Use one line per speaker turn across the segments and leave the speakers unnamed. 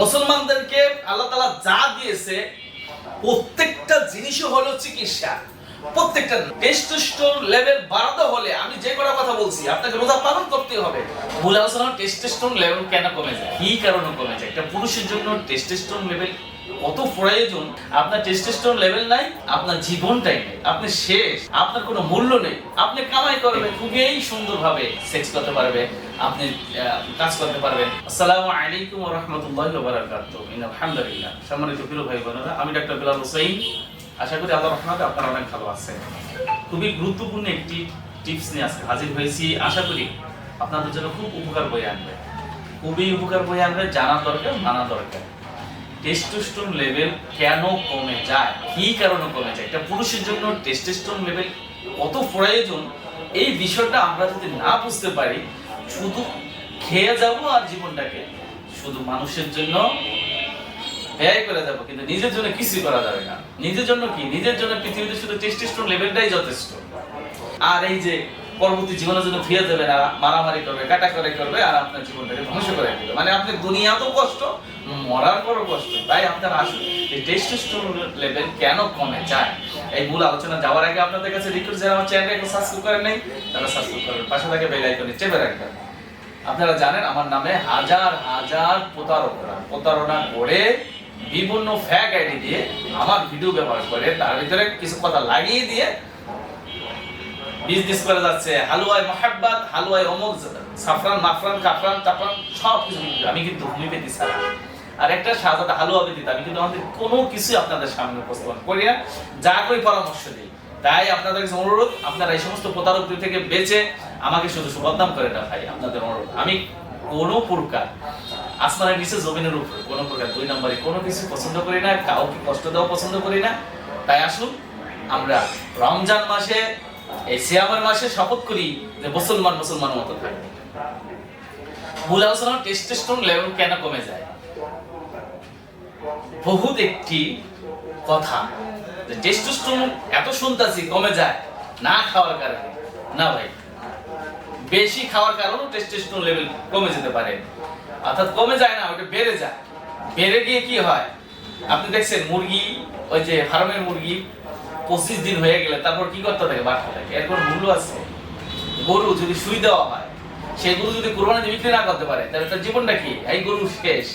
মুসলমানদেরকে আল্লাহ তালা যা দিয়েছে, প্রত্যেকটা জিনিসই হলো চিকিৎসা। প্রত্যেকটা টেস্টোস্টোন লেভেল বাড়াতে হলে আমি যে কটা কথা বলছি, আপনাকে রোজা পালন করতে হবে। মূল আলোচনা টেস্টোস্টোন লেভেল কেন কমে যায়? কি কারণে কমে যায়? একটা পুরুষের জন্য টেস্টোস্টোন লেভেল কত প্রয়োজন, আপনার টেস্টোস্টেরন লেভেল নাই, আপনার জীবনটাই নেই। আপনি শেষ, আপনার কোনো মূল্য নেই। আপনি কামাই করবেন, খুবই সুন্দরভাবে সেক্স করতে পারবে, আপনি কাজ করতে পারবেন আসসালামু আলাইকুম ওয়া রাহমাতুল্লাহি ওয়া বারাকাতুহু। ইন আলহামদুলিল্লাহ সম্মানিত প্রিয় ভাই বোনেরা, আমি ডাক্তার বিলাল হোসেন আশা করি আল্লাহর রহমতে আপনারা অনেক ভালো আছেন। খুবই গুরুত্বপূর্ণ একটি টিপস নিয়ে আজকে হাজির হয়েছি। আশা করি আপনাদের জন্য খুব উপকার বয়ে আনবে। খুবই উপকার বয়ে আনবে জানা দরকার মানা দরকার। টেস্টোস্টেরন লেভেল কেন কমে যায়? কি কারণে কমে যায়? এটা পুরুষের জন্য টেস্টোস্টেরন লেভেল কত প্রয়োজন? এই বিষয়টা আমরা যদি না বুঝতে পারি, শুধু খেয়ে যাব আর জীবনটাকে, শুধু মানুষের জন্য ব্যয় করে যাব, কিন্তু নিজের জন্য কিছুই করা যাবে না। নিজের জন্য কি? নিজের জন্য পৃথিবীতে শুধু টেস্টোস্টেরন লেভেলটাই যথেষ্ট। আর এই যে পরবর্তী জীবনের জন্য ফিরে যাবে না, মারামারি করবে, কাটাকাটি করবে আর আপনার জীবনটাকে ধ্বংস করে দিবে। মানে আপনি দুনিয়া তো কষ্ট, মরার পরও কষ্ট। তাই আপনার আসুন, এই টেস্টোস্টেরন লেভেল কেন কমে যায়? এই মূল আলোচনা যাওয়ার আগে আপনাদের কাছে রিকোয়েস্ট যারা আমার চ্যানেলটা একটু সাবস্ক্রাইব করেন নাই তারা সাবস্ক্রাইব করবেন পাশে থাকে বেল আইকনে চেপে রাখবেন। আপনারা জানেন আমার নামে হাজার হাজার প্রতারকরা, প্রতারণা করে বিভিন্ন ফ্যাক আইডি দিয়ে আমার ভিডিও ব্যবহার করে, তার ভিতরে কিছু কথা লাগিয়ে দিয়ে বিজনেস করে যাচ্ছে, হালুয়ায় মহাব্বাত, হালুয়ায় অমুক, সাফরান, মাফরান, কাফরান টাফরান সব কিছু আমি কিন্তু হোমিওপ্যাথি ছাড়া। আর একটা সাজাতে হালুয়া ব্যতীত আমি কিন্তু আমাদের কোনো কিছু আপনাদের সামনে উপস্থাপন করি না। যা করি পরামর্শ দিই। তাই আপনাদের কাছে অনুরোধ, আপনারা এই সমস্ত প্রতারকদের থেকে বেঁচে আমাকে শুধু সুবদনাম করে না ভাই, আপনাদের অনুরোধ। আমি কোনো প্রকার আসমানের নিচে, জমিনের উপরে কোনো প্রকার দুই নম্বরে কোনো কিছু পছন্দ করি না, কাউকে কষ্ট দেওয়া পছন্দ করি না। তাই আসুন, আমরা রমজান মাসে এই সিয়ামের মাসে শপথ করি যে মুসলমান মুসলমান মতো আলোচনা টেস্টোস্টেরন লেভেল কেন কমে যায়? বহুত একটি কথা যে এত শুনতাছি কমে যায়, না খাওয়ার কারণে। না ভাই, বেশি খাওয়ার কারণেও টেস্টোস্টেরন লেভেল কমে যেতে পারে। অর্থাৎ কমে যায় না, ওটা বেড়ে যায়। বেড়ে গিয়ে কি হয়? আপনি দেখছেন মুরগি, ওই যে ফার্মের মুরগি পঁচিশ দিন হয়ে গেলে তারপর কি করতে থাকে বাড়তে থাকে এর কোনো মূল্য আছে, গরু যদি সুই দেওয়া হয়, সেই গরু যদি কোরবানি বিক্রি না করতে পারে, তাহলে তার জীবনটা কি? এই গরু শেষ।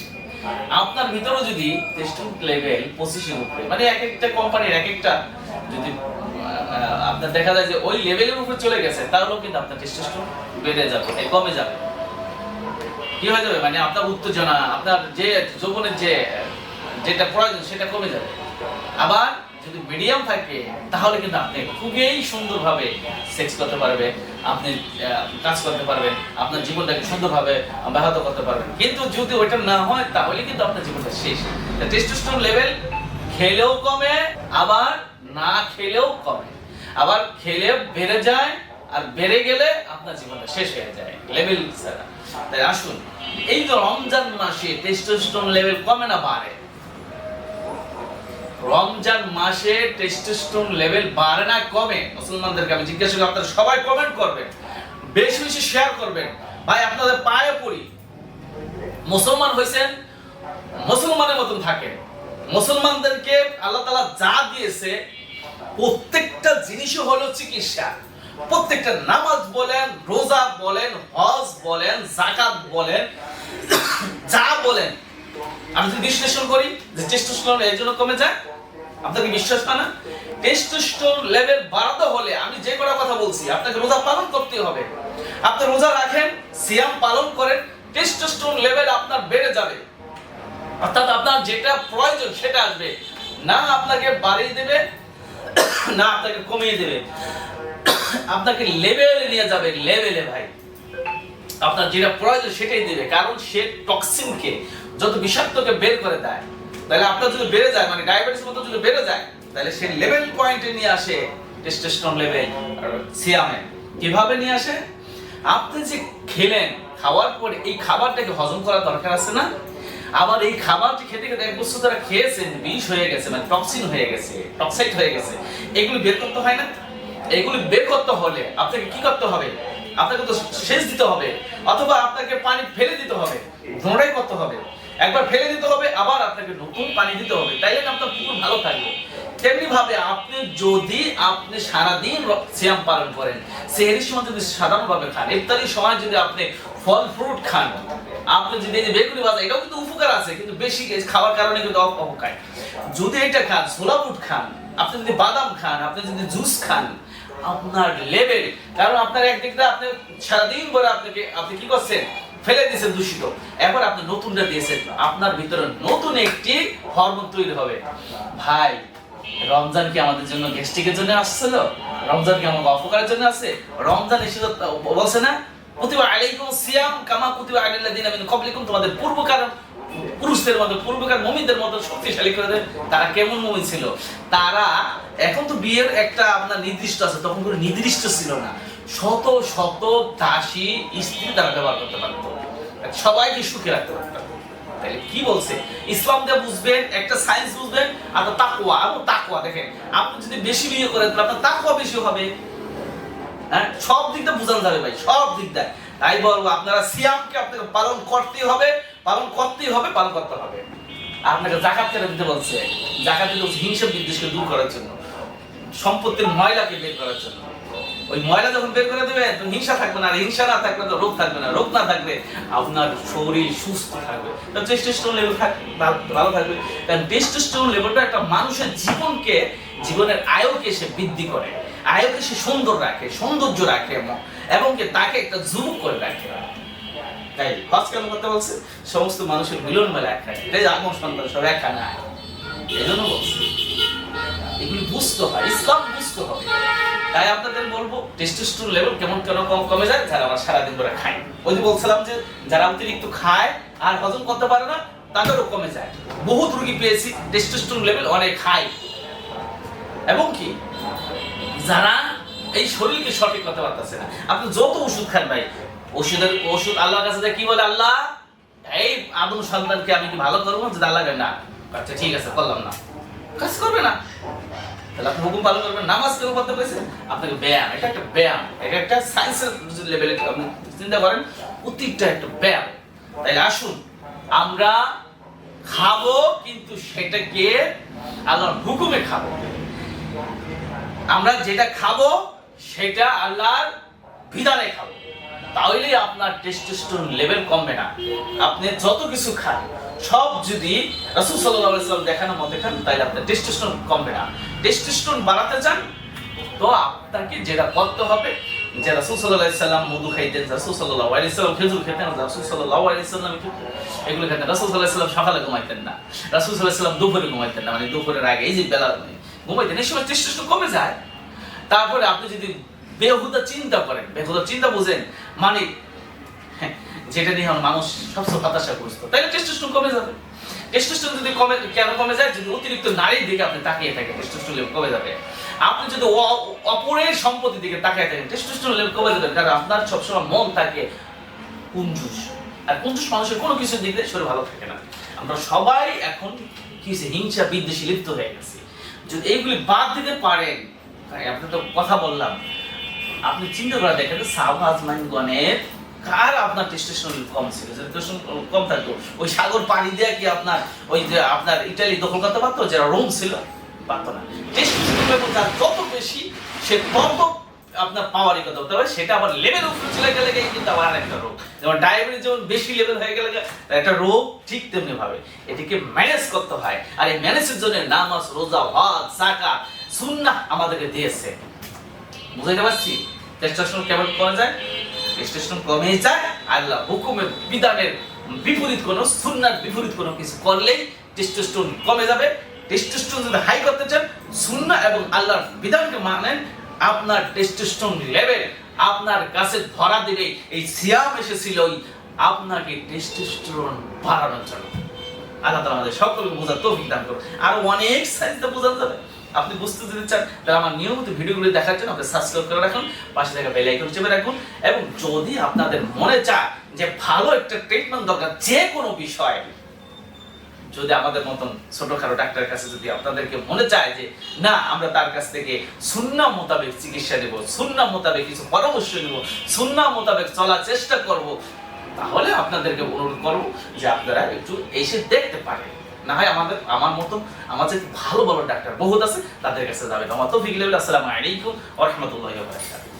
আপনার ভিতরেও যদি টেস্টন লেভেল পঁচিশের উপরে মানে এক একটা কোম্পানির এক একটা যদি আপনার দেখা যায় যে ওই লেভেলের উপরে চলে গেছে, তাহলেও কিন্তু আপনার টেস্টোস্টেরন বেড়ে যাবে কমে যাবে। কি হয়ে যাবে? মানে আপনার উত্তেজনা, আপনার যে যৌবনের যে, যেটা প্রয়োজন, সেটা কমে যাবে। আবার যদি মিডিয়াম থাকে, তাহলে কিন্তু আপনি খুবই সুন্দরভাবে সেক্স করতে পারবে, আপনি কাজ করতে পারবেন আপনার জীবনটাকে সুন্দরভাবে ব্যাহত করতে পারবেন কিন্তু যদি ওইটা না হয়, তাহলে কিন্তু আপনার জীবনটা শেষ। টেস্টোস্টেরন লেভেল খেলেও কমে, আবার না খেলেও কমে। আবার খেলে বেড়ে যায়, আর বেড়ে গেলে আপনার জীবনটা শেষ হয়ে যায়। লেভেল ছাড়া। তাই আসুন, এই তো রমজান মাসে টেস্টোস্টেরন লেভেল কমে না বাড়ে রমজান মাসে টেস্টোস্টেরন লেভেল বাড়ে না, কমে। মুসলমানদেরকে আমি জিজ্ঞাসা করি, আপনারা সবাই কমেন্ট করবেন, বেশি বেশি শেয়ার করবেন। ভাই, আপনাদের পায়ে পড়ি। মুসলমান হয়েছেন, মুসলমানের মতন থাকেন। মুসলমানদেরকে আল্লাহ তালা যা দিয়েছে, প্রত্যেকটা জিনিসই হলো চিকিৎসা। প্রত্যেকটা নামাজ বলেন, রোজা বলেন, হজ বলেন জাকাত বলেন, যা বলেন। আমি যদি বিশ্লেষণ করি যে টেস্টোস্টেরন এর জন্য কমে যায় আপনাকে বিশ্বাস হয় না? টেস্টোস্টেরন লেভেল বাড়াতে হলে আমি যে কটা কথা বলছি, আপনাকে রোজা পালন করতে হবে। আপনি রোজা রাখেন, সিয়াম পালন করেন টেস্টোস্টেরন লেভেল আপনার বেড়ে যাবে। অর্থাৎ আপনার যেটা প্রয়োজন সেটা আসবে। না আপনাকে বাড়িয়ে দেবে, না আপনাকে কমিয়ে দেবে। আপনাকে লেভেলে নিয়ে যাবে লেভেলে ভাই। আপনার যেটা প্রয়োজন সেটাই দেবে, কারণ সে টক্সিনকে যত বিষাক্তকে বের করে দেয় তাহলে আপনার যদি বেড়ে যায় মানে ডায়াবেটিস মতো যদি বেড়ে যায়, তাহলে সে লেভেল পয়েন্টে নিয়ে আসে টেস্টোস্টেরন লেভেল সিয়ামে কীভাবে নিয়ে আসে? আপনি যে খেলেন, খাওয়ার পরে এই খাবারটাকে হজম করা দরকার আছে না? আবার এই খাবারটি খেতে খেতে এক বছর ধরে খেয়েছেন, বিষ হয়ে গেছে মানে টক্সিন হয়ে গেছে টক্সাইড হয়ে গেছে, এগুলো বের করতে হয় না? এগুলি বের করতে হলে আপনাকে কি করতে হবে? আপনাকে তো শেষ দিতে হবে, অথবা আপনাকে পানি ফেলে দিতে হবে ধোঁড়াই করতে হবে। একবার ফেলে দিতে হবে, আবার আপনাকে নতুন পানি দিতে হবে। তাইলে আপনার পুকুর ভালো থাকবে। তেমনি ভাবে আপনি যদি আপনি সারাদিন সিয়াম পালন করেন সেহেরির সময় যদি সাধারণভাবে খান ইফতারির সময় যদি আপনি ফল ফ্রুট খান, আপনি যদি এই যে বেগুনি ভাজা, এটাও কিন্তু উপকার আছে, কিন্তু বেশি খাওয়ার কারণে কিন্তু অপ- অপকার। যদি এটা খান, ছোলা বুট খান, আপনি যদি বাদাম খান, আপনি যদি জুস খান, আপনার লেভেল কারণ আপনার একদিকটা আপনি সারাদিন ধরে আপনাকে আপনি কি করছেন? ফেলে দিয়েছেন দূষিত। এবার আপনি নতুনটা দিয়েছেন। আপনার ভিতরে নতুন একটি হরমোন তৈরি হবে। ভাই, রমজান কি আমাদের জন্য গেস্টিকের জন্য আসছিল রমজান কি আমাকে অপকারের জন্য আছে রমজান এসে বলছে না আলাইকুম সিয়াম কামা তোমাদের পূর্বকার পুরুষদের মতো পূর্বকার মতো শক্তিশালী করে দেয় তারা কেমন মমিন ছিল? তারা, এখন তো বিয়ের একটা আপনার নির্দিষ্ট আছে, তখন নির্দিষ্ট ছিল না। শত শত দাসী স্ত্রী তারা ব্যবহার করতে পারতো। সবাইকে সুখে রাখতে পারতো। তাহলে কি বলছে? ইসলাম দিয়ে বুঝবেন, একটা সায়েন্স বুঝবেন, আর তাকওয়া আর তাকওয়া দেখেন। আপনি যদি বেশি বিয়ে করেন, তাহলে আপনার তাকওয়া বেশি হবে। হ্যাঁ? সব দিকটা বোঝানো যাবে ভাই, সব দিকটা তাই বলব, আপনারা সিয়ামকে আপনাকে পালন করতেই হবে, পালন করতেই হবে, পালন করতে হবে। আপনাকে জাকাত কেন দিতে বলছে? জাকাত দিতে হিংসা বিদ্বেষকে দূর করার জন্য, সম্পত্তির ময়লাকে বের করার জন্য। ওই ময়লা যখন বের করে দেবে, তো হিংসা থাকবে না, আর হিংসা না থাকলে তো রোগ থাকবে না। রোগ না থাকলে আপনার শরীর সুস্থ থাকবে। তার টেস্টোস্টেরন লেভেল ভালো থাকবে। কারণ টেস্টোস্টেরন লেভেলটা একটা মানুষের জীবনকে, জীবনের আয়ুকে সে বৃদ্ধি করে। আয়ুকে সে সুন্দর রাখে, সৌন্দর্য রাখে এবং- কি তাকে একটা যুবক করে রাখে। তাই হজ কেন করতে বলছে? সমস্ত মানুষের মিলন মেলা একখানে এটাই আগমন সন্তান, সব একখানে আয়। এই জন্য বলছে। এগুলি বুঝতে হয়, ইসলাম বুঝতে হবে। তাই আপনাদের বলব টেস্টোস্টেরন লেভেল কেমন কেন কম কমে যায়? যারা আমরা সারাদিন ধরে খাই। ওই যে বলছিলাম যে, যারা অতিরিক্ত খায় আর হজম করতে পারে না, তাদেরও কমে যায়। বহুত রোগী পেয়েছি টেস্টোস্টেরন লেভেল অনেক হাই এবং কি, যারা এই শরীরকে সঠিক করতে পারতেছে না। আপনি যত ওষুধ খান ভাই, ওষুধের ওষুধ আল্লাহর কাছে কি বলে আল্লাহ? এই আদম সন্তানকে আমি কি ভালো করব যদি আল্লাহ না আচ্ছা ঠিক আছে, করলাম না। কাজ করবে না। তাহলে আপনি হুকুম পালন করবেন, নামাজ কেন করতে পেরেছে আপনাকে ব্যায়াম, এটা একটা ব্যায়াম, এটা একটা সায়েন্সের লেভেলে আপনি চিন্তা করেন প্রত্যেকটা একটা ব্যায়াম। তাই আসুন, আমরা খাব, কিন্তু সেটাকে আল্লাহর হুকুমে খাব। আমরা যেটা খাব, সেটা আল্লাহর বিধানে খাব। তাহলে আপনার টেস্টোস্টেরন লেভেল কমবে না। আপনি যত কিছু খান সব যদি রাসূল সাল্লাল্লাহু আলাইহি সাল্লাম দেখানোর মতে খান তাহলে আপনার টেস্টোস্টেরন কমবে না। টেস্টোস্টেরন বাড়াতে চান, তো আপনাকে যেটা করতে হবে, যে রাসূল আলাইহি সাল্লাম মধু খাইতেন, রাসূল সাল্লাম খেজুর খেতেন, রাসূল সাল্লাল্লাহু আলাইহি সাল্লাম এগুলো খেতেন রাসূল আলাইহি সাল্লাম সকালে ঘুমাইতেন না, রাসূল সাল্লাম দুপুরে ঘুমাইতেন না মানে দুপুরের আগে, এই যে বেলা ঘুমাইতেন, এই সময় টেস্টোস্টেরন কমে যায়। তারপরে আপনি যদি বেহুদা চিন্তা করেন, বেহুদা চিন্তা বুঝেন মানে যেটা নিয়ে মানুষ সবসময় হতাশাগ্রস্ত তাইলে টেস্টোস্টেরন কমে যাবে। টেস্টোস্টেরন যদি কমে, কেন কমে যায়? যদি অতিরিক্ত নারীর দিকে আপনি তাকিয়ে থাকেন টেস্টোস্টেরন লেভেল কমে যাবে। আপনি যদি অপরের সম্পত্তির দিকে তাকিয়ে থাকেন টেস্টোস্টেরন লেভেল কমে যাবে। কারণ আপনার সবসময় মন থাকে কুঞ্জুস। আর কুঞ্জুস মানুষের কোনো কিছুর দিক দিয়ে শরীর ভালো থাকে না। আমরা সবাই এখন কি হিংসা, বিদ্বেষী লিপ্ত হয়ে গেছি। যদি এইগুলি বাদ দিতে পারেন, তাই আপনি তো কথা বললাম। আপনি চিন্তা করে দেখেন সাহাবাজ মাইনগণের কার আপনার টেস্টোস্টেরন কম ছিল টেস্টোস্টেরন কম থাকতো। ওই সাগর পাড়ি দিয়ে কি আপনার, ওই যে আপনার ইটালি দখল করতে পারতো যারা রোম ছিল? পারতো না। টেস্টোস্টেরন লেভেল যার যত বেশি সে তত আপনার পাওয়ারই কথা হতে হবে সেটা আবার লেভেল উপরে চলে গেলে কিন্তু আবার একটা রোগ। যেমন ডায়াবেটিস যেমন বেশি লেভেল হয়ে গেলে একটা রোগ ঠিক তেমনি ভাবে এটিকে ম্যানেজ করতে হয়। আর এই ম্যানেজের জন্য নামাজ রোজা, হজ সাকা সুন্নাহ আমাদেরকে দিয়েছে। বুঝাইতে পারছি? টেস্টোস্টেরন কেমন করা যায়? টেস্টোস্টেরন কমে যায়। আল্লাহ হুকুমের বিধানের বিপরীত কোনো, সুন্নার বিপরীত কোনো কিছু করলেই টেস্টোস্টেরন কমে যাবে। টেস্টোস্টেরন যদি হাই করতে চান, সুন্নাহ এবং আল্লাহর বিধানকে মানেন আপনার টেস্টোস্টেরন লেভেল আপনার কাছে ধরা দিবে এই সিয়াম এসেছিল আপনাকে টেস্টোস্টেরন বাড়ানোর জন্য। আল্লাহ তাআলা আমাদের সকলকে বোঝার তৌফিক দান করুন। আর অনেক সাইন্সটা বোঝানো যাবে আপনি বুঝতে যদি চান, তাহলে আমার নিয়মিত ভিডিওগুলি দেখার জন্য আপনি সাবস্ক্রাইব করে রাখুন, পাশে থাকা বেল আইকন চেপে রাখুন এবং যদি আপনাদের মনে চায় যে ভালো একটা ট্রিটমেন্ট দরকার যে কোনো বিষয়ে, যদি আমাদের মতন ছোটখাটো ডাক্তারের কাছে যদি আপনাদেরকে মনে চায় যে, না, আমরা তার কাছ থেকে সুন্না মোতাবেক চিকিৎসা নেব সুন্না মোতাবেক কিছু পরামর্শ নেব সুন্না মোতাবেক চলার চেষ্টা করব, তাহলে আপনাদেরকে অনুরোধ করব যে আপনারা একটু এসে দেখতে পারেন। না হয় আমাদের, আমার মতন আমার যে ভালো ভালো ডাক্তার বহুত আছে, তাদের কাছে যাবে। আমার তো ফিকলে আসসালামু আলাইকুম ওয়া রাহমাতুল্লাহি ওয়া বারাকাতুহু।